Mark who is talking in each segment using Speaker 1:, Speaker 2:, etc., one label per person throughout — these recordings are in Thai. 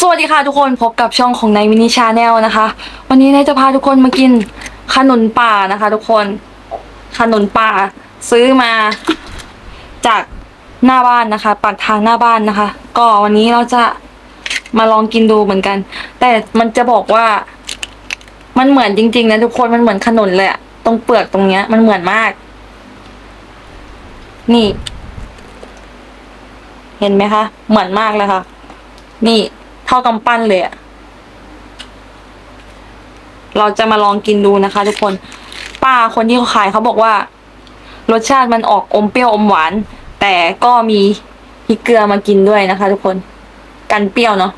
Speaker 1: สวัสดีค่ะทุกคนพบกับช่องของนายมินิชาแนลนะคะ วันนี้นายจะพาทุกคนมากินขนุนป่านะคะ ทุกคนขนุนป่าซื้อมาจากหน้าบ้านนะคะปากทางหน้าบ้านนะคะ ก็วันนี้เราจะมาลองกินดูเหมือนกัน แต่มันจะบอกว่า มันเหมือนจริงๆนะทุกคนมันเหมือนขนุนเลยอะตรงเปลือกตรงเนี้ย มันเหมือนมาก นี่ เห็นไหมคะ เหมือนมากเลยค่ะ นี่ เท่ากำปั้นเลยอะเราจะมาลองกินดูนะคะ ทุกคน ป้าคนที่เขาขายเขาบอกว่า รสชาติมันออกอมเปรี้ยวอมหวาน แต่ก็มีพริกเกลือมากินด้วยนะคะ ทุกคน กันเปรี้ยวเนาะ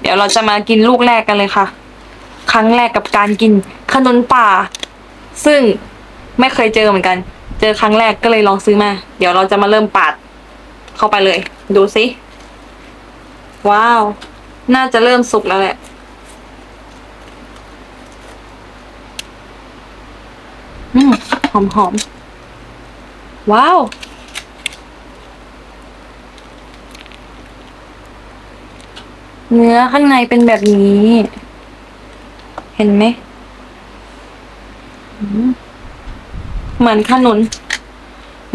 Speaker 1: เดี๋ยวเราจะมากินลูกแรกกันเลยค่ะ ครั้งแรกกับการกินขนมป่า ซึ่งไม่เคยเจอเหมือนกัน เจอครั้งแรกก็เลยลองซื้อมา เดี๋ยวเราจะมาเริ่มปาดเข้าไปเลย ดูสิ ว้าว น่าจะเริ่มสุกแล้วแหละ อืม หอมหอมๆว้าว เนื้อข้างในเป็นแบบนี้ เห็นไหม เหมือนขนุน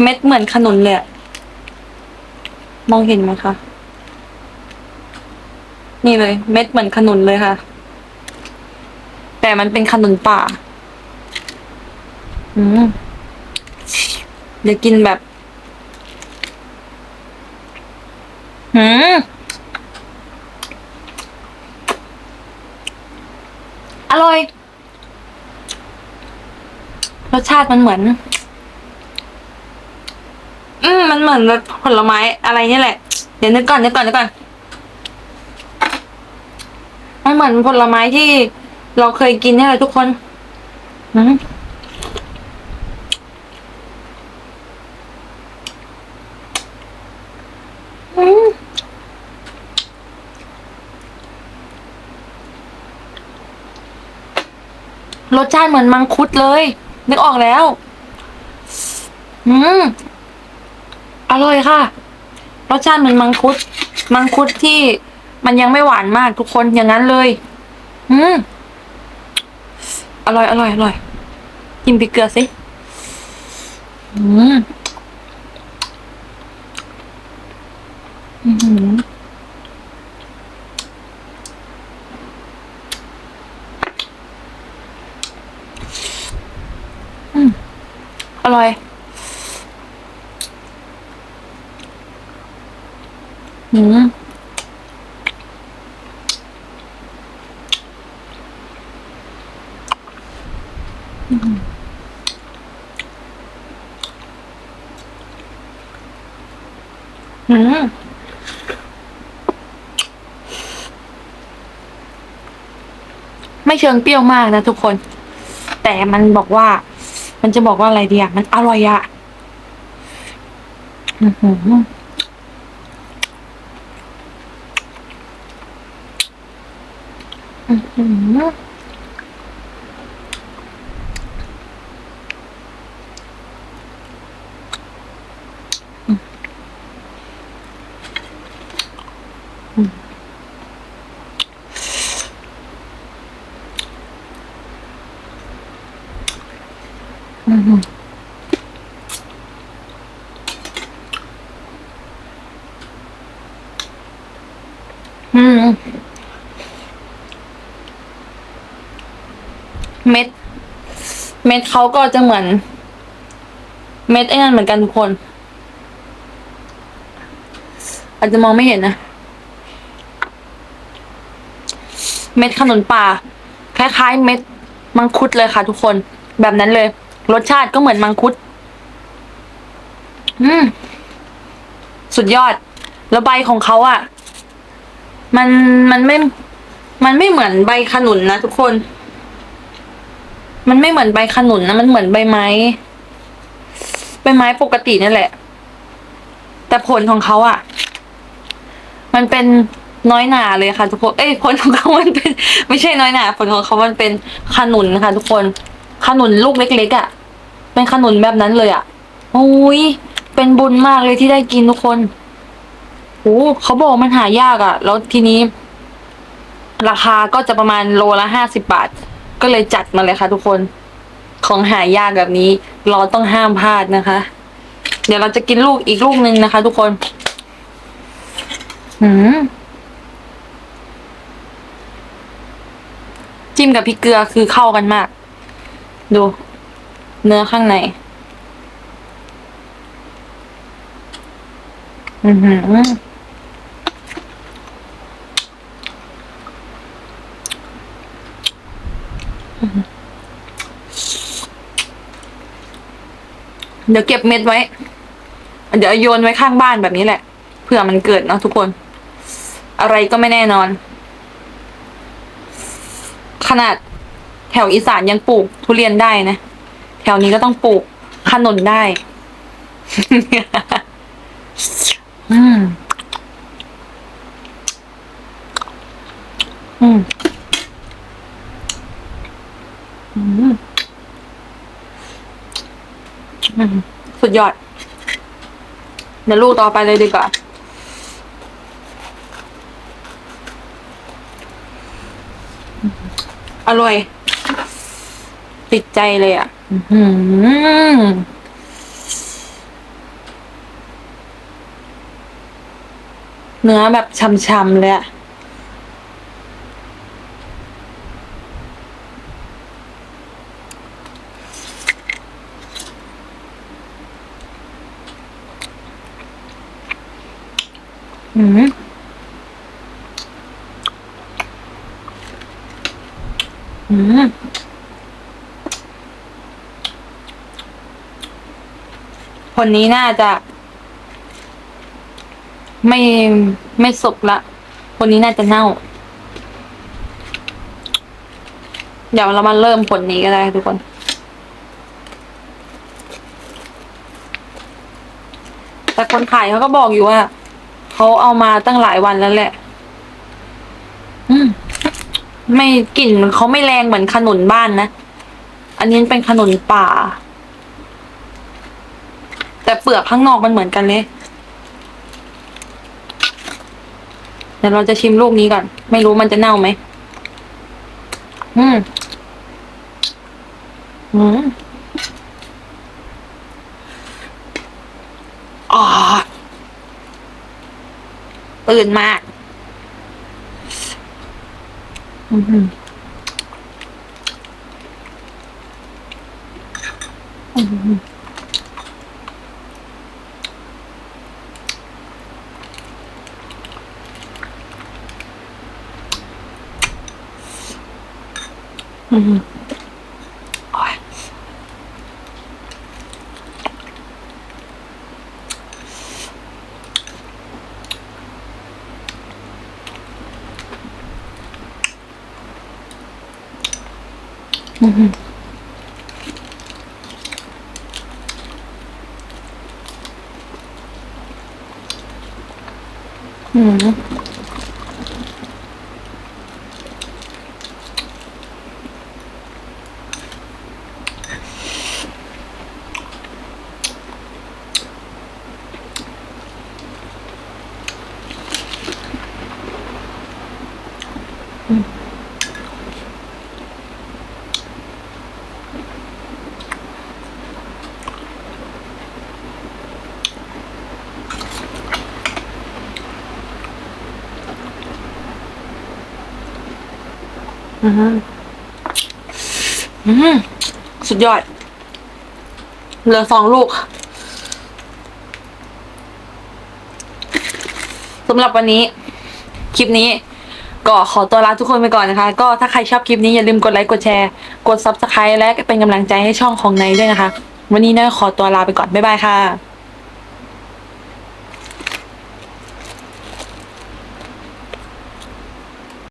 Speaker 1: เม็ดเหมือนขนุนเลย มองเห็นไหมคะ นี่เลย เม็ดเหมือนขนุนเลยค่ะ แต่มันเป็นขนุนป่า อืมเดี๋ยวกินแบบหืมอร่อย รสชาติมันเหมือน อืมมันเหมือนผลไม้อะไรนี่แหละ เดี๋ยวนึกก่อนนึกก่อนนึกก่อน เหมือนผลไม้ที่เราเคยกินนี่แหละทุกคนอืมอืมรสชาติเหมือนมังคุดเลย นึกออกแล้ว อืม อร่อยค่ะ รสชาติเหมือนมังคุด มังคุดที่ มันยังไม่หวานมากทุกคนอย่างนั้นเลย อืมอร่อยอร่อยอร่อยกินพริกเกลือสิอืมอือหืออืมอร่อย อืม อืม ไม่เชิงเปรี้ยวมากนะทุกคน แต่มันบอกว่า มันจะบอกว่าอะไรดีอะ มันอร่อยอะอือหืออือหืออือหืออืม เม็ด เม็ดเขาก็จะเหมือน เม็ดไอ้นั่นเหมือนกันทุกคน อาจจะมองไม่เห็นนะ เม็ดขนุนป่า คล้ายๆ เม็ดมังคุดเลยค่ะทุกคน แบบนั้นเลย รสชาติก็เหมือนมังคุด อืม สุดยอด แล้วใบของเขาอะ่ะ มันมันไม่ มันไม่เหมือนใบขนุนนะทุกคน มันไม่เหมือนใบขนุนนะมันเหมือนใบไม้ใบไม้ปกตินั่นแหละ แต่ผลของเขาอะ่ะ มันเป็นน้อยหนาเลยค่ะ ทุกคน เอ้ยผลของเขามันเป็น ไม่ใช่น้อยหนาผลของเขามันเป็นขนุนค่ะ ทุกคนขนุนลูกเล็กๆอะ่ะ เป็นขนุนแบบนั้นเลยอะ่ะโอ้ยเป็นบุญมากเลยที่ได้กินทุกคนโอ้เขาบอกมันหายากอะ่ะ แล้วทีนี้ ราคาก็จะประมาณโลละห้าสิบบาท ก็เลยจัดมาเลยค่ะ ทุกคน ของหายากแบบนี้ เราต้องห้ามพลาดนะคะ เดี๋ยวเราจะกินลูกอีกลูกหนึ่งนะคะ ทุกคน หืมจิ้มกับพริกเกลือคือเข้ากันมาก ดู เนื้อข้างใน อือหือเดี๋ยวเก็บเม็ดไว้ เดี๋ยวโยนไว้ข้างบ้านแบบนี้แหละ เผื่อมันเกิดเนาะทุกคน อะไรก็ไม่แน่นอน ขนาดแถวอีสานยังปลูกทุเรียนได้นะ แถวนี้ก็ต้องปลูกขนุนได้ อืม อืม อืม สุดยอด เดี๋ยวลูกต่อไปเลยดีกว่าอร่อย ติดใจเลยอะ อหือเนื้อแบบช่ำๆเลยอะอืมอืม คนนี้น่าจะ ไม่ไม่สุกละ คนนี้น่าจะเน่า เดี๋ยวเรามาเริ่มผลนี้ก็ได้ทุกคน แต่คนขายเขาก็บอกอยู่ว่าเขาเอามาตั้งหลายวันแล้วแหละ อืม ไม่กลิ่นเขาไม่แรงเหมือนขนุนบ้านนะ อันนี้เป็นขนุนป่า แต่เปลือกข้างนอกมันเหมือนกันเลยเดี๋ยวเราจะชิมลูกนี้ก่อน ไม่รู้มันจะเน่าไหม อืม อืมอ๋อตื่นมาก อือหืออื อหืออือหือโอ้ยอือหืออืม อืมอืมสุดยอด เหลือสองลูกสำหรับวันนี้ คลิปนี้ ก็ขอตัวลาทุกคนไปก่อนนะคะ ก็ถ้าใครชอบคลิปนี้อย่าลืมกดไลค์กดแชร์ กด subscribe และเป็นกำลังใจให้ช่องของในด้วยนะคะ วันนี้นะขอตัวลาไปก่อน บ๊ายบายค่ะ